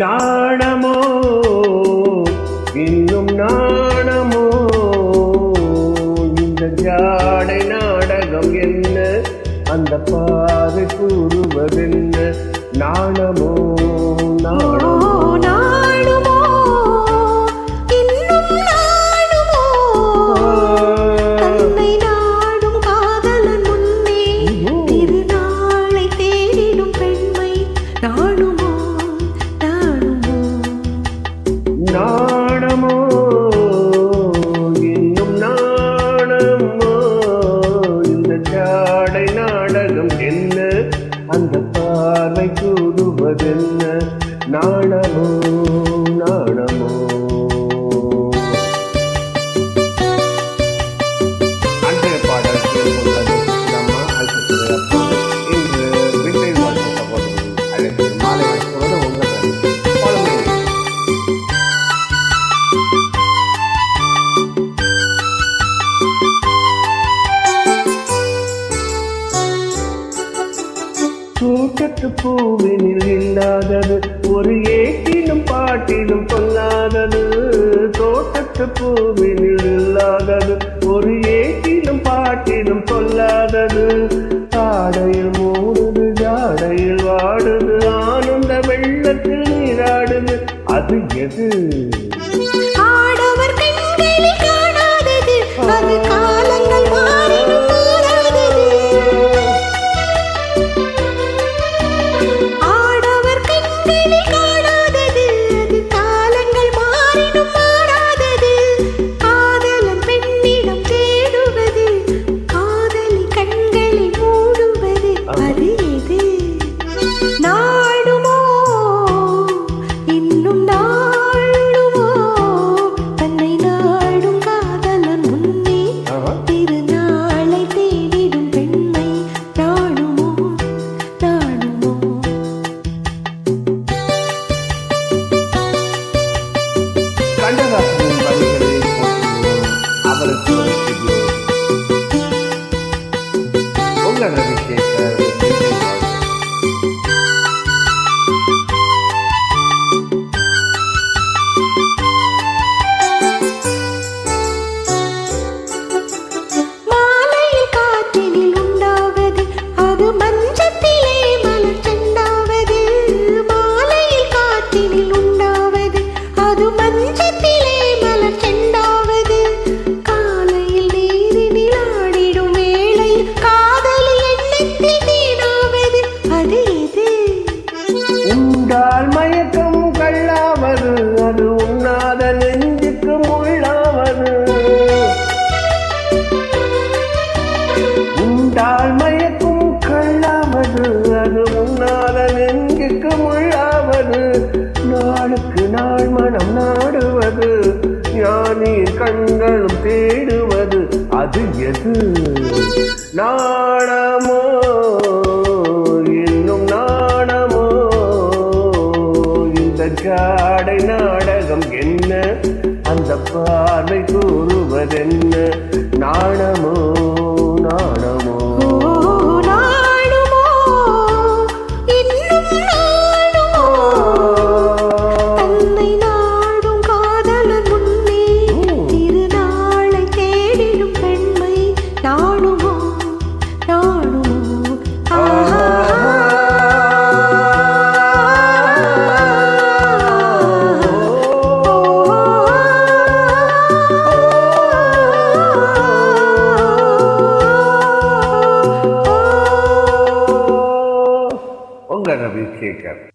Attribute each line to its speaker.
Speaker 1: நாணமோ இன்னும் நாணமோ இந்த ஜாடை நாடகம் என்ன? அந்த பாதை கூறுவதென்ன? நாணமோ நாணமோ நாணமோ? இன்னும் நாணமோ? இந்த ஜாடை நாடகம் என்ன? அந்த பார்வை கூடுவதென்ன நாணமோ நாணமோ? பாடல் இன்று அழைத்து பூவினில் இல்லாதது ஒரு ஏட்டிலும் பாட்டிலும் சொல்லாதது தோட்டத்து பூவினில் இல்லாதது ஒரு ஏட்டிலும் பாட்டிலும் சொல்லாதது ஆடையில் மூடுது ஜாடையில் வாடுது ஆனந்த வெள்ளத்தில் நீராடுது. அது எது?
Speaker 2: ஆடவர் கண்களில் காணாதது அது நாடுமோ? இன்னும் நாடுமோ? தன்னை நாடும் காதலன் முன்னே. திருநாளை தேடிடும் பெண்மை நாடுமோ?
Speaker 1: கண்டதாசனின். உங்கள் ரவிசேகர் மனம் நாடுவது ஞானியின் கண்களும் தேடுவது அது எது? நாணமோ? இன்னும் நாணமோ? இந்த ஜாடை நாடகம் என்ன? அந்த பார்வை கூறுவதென்ன? நாணமோ? நாணம். रखेकर